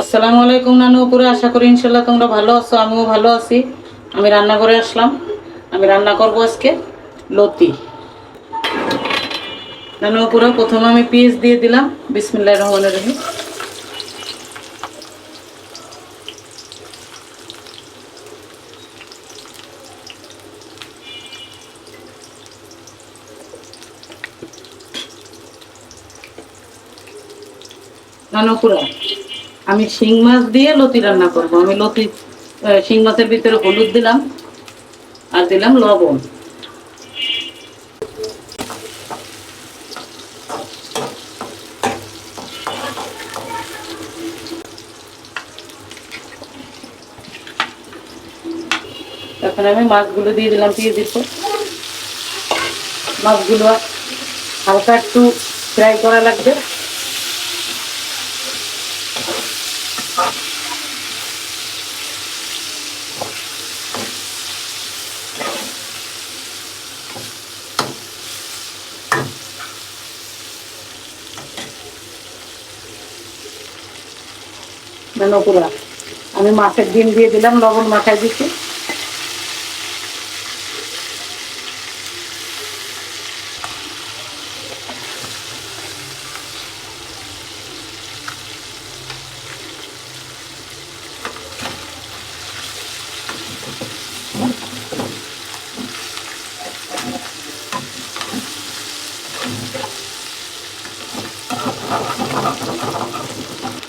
আসসালামু আলাইকুম নানু, উপরে আশা করি ইনশাল্লাহ তোমরা ভালো আছো, আমিও ভালো আছি। আমি রান্না করে আসলাম। আমি রান্না করব আজকে লতি। নানু, উপরে প্রথমে আমি পিস দিয়ে দিলাম। বিসমিল্লাহ রহমান রহিম। নানকুড়া আমি শিং মাছ দিয়ে লতি রান্না করব। আমি লতি শিং মাছের ভিতরে হলুদ দিলাম আর দিলাম লবণ। এখন আমি মাছগুলো দিয়ে দিলাম, দিয়ে পর মাছগুলো হালকা একটু ফ্রাই করা লাগবে। নকুরা আমি মাছের ডিম দিয়ে দিলাম লবণ মাথায় দিচ্ছি।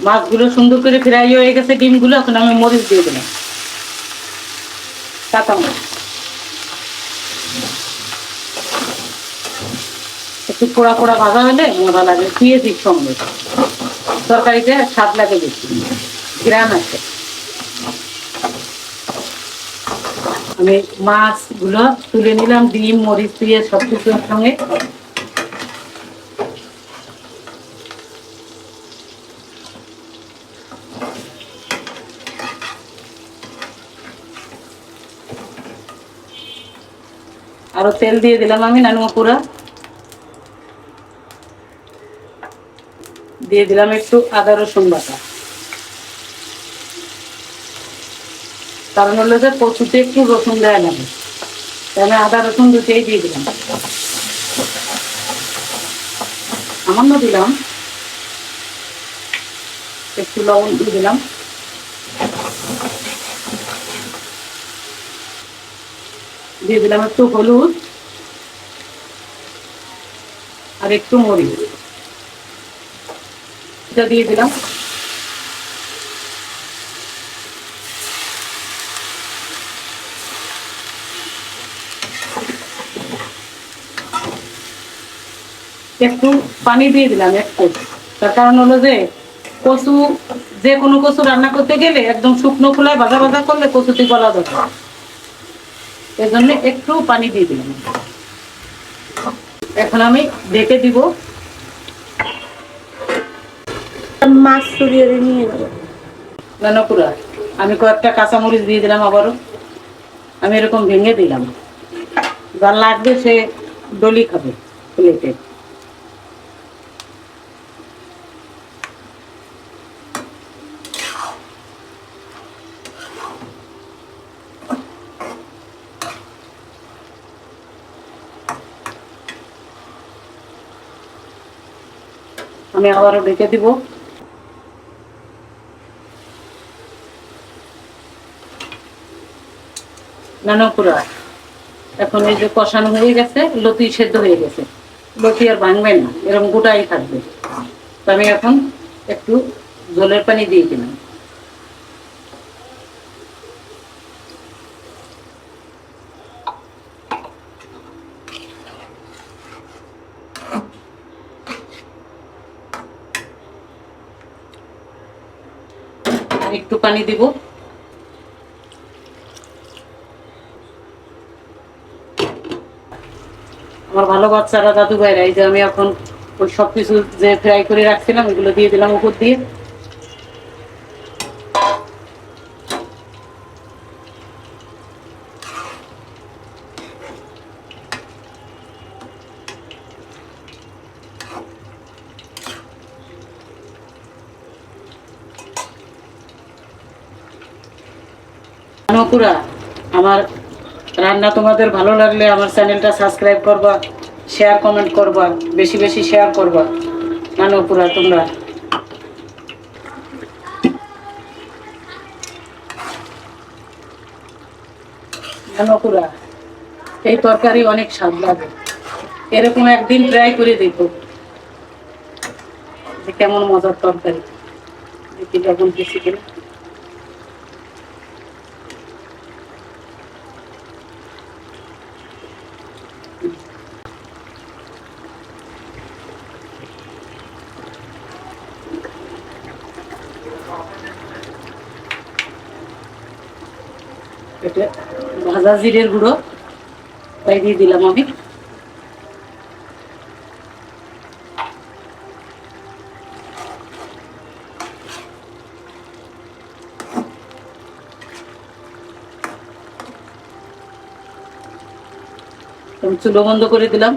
মাছগুলো সুন্দর করে ফ্রাই হয়ে গেছে ডিমগুলো, এখন আমি মরিচ দিয়ে দিলাম কাঁচা মরিচ। একটু পোড়া পোড়া ভাজা হলে মজা লাগে, পেঁয়াজির সঙ্গে। তরকারিতে স্বাদ লাগে বেশি গ্রান আছে। আমি মাছগুলো তুলে নিলাম, ডিম, মরিচ দিয়ে সব কিছুর সঙ্গে। আরও তেল দিয়ে দিলাম আমি নানুয়া পুরা দিয়ে দিলাম একটু আদা রসুন বাটা। কারণ হলো যে কচুতে একটু রসুন দেওয়া তাই আমি আদা রসুন দুটেই দিয়ে দিলাম। সামান্য দিলাম। একটু লবণ দিয়ে দিলাম। দিয়ে দিলাম একটু হলুদ আর একটু মরিচ। এটা দিয়ে দিলাম। একটু পানি দিয়ে দিলাম একটু তার কারণ হলো যে, কচু, যে কোনো কচু রান্না করতে গেলে একদম শুকনো খোলায় ভাজা ভাজা করলে কচুতে গলা দরকার এর জন্য একটু পানি দিয়ে দিলাম। এখন আমি ডেকে দিব। মাছ সরিয়ে নিয়ে যাব। রান্নাপুরা আমি কয়েকটা কাঁচামরিচ দিয়ে দিলাম আবারও। আমি এরকম ভেঙে দিলাম। যার লাগবে সে ডলি খাবে প্লেটে আমি আবারও ঢেকে দিব। নানকুরা এখন এই যে কষানো হয়ে গেছে, লতি সেদ্ধ হয়ে গেছে। লতি আর ভাঙবে না এরকম গোটাই থাকবে। তো আমি এখন একটু জলের পানি দিয়ে দিলাম। একটু পানি দিব। আমার ভালো বাচ্চারা দাদু ভাইরা এই যে আমি এখন ওই সবকিছু যে ফ্রাই করে রাখছিলাম, ওগুলো দিয়ে দিলাম উপর দিয়ে। নানুপুরা আমার রান্না তোমাদের ভালো লাগলে আমার চ্যানেলটা সাবস্ক্রাইব করবা শেয়ার কমেন্ট করবা, বেশি বেশি শেয়ার করবা। নানুপুরা তোমরা। নানুপুরা এই তরকারি অনেক স্বাদ লাগে। এরকম একদিন ট্রাই করে দেখো কেমন মজার তরকারি। দেখি যখন বেশি কিনা ভাজা জিরের গুঁড়ো তাই দিয়ে দিলাম আমি চুলো বন্ধ করে দিলাম।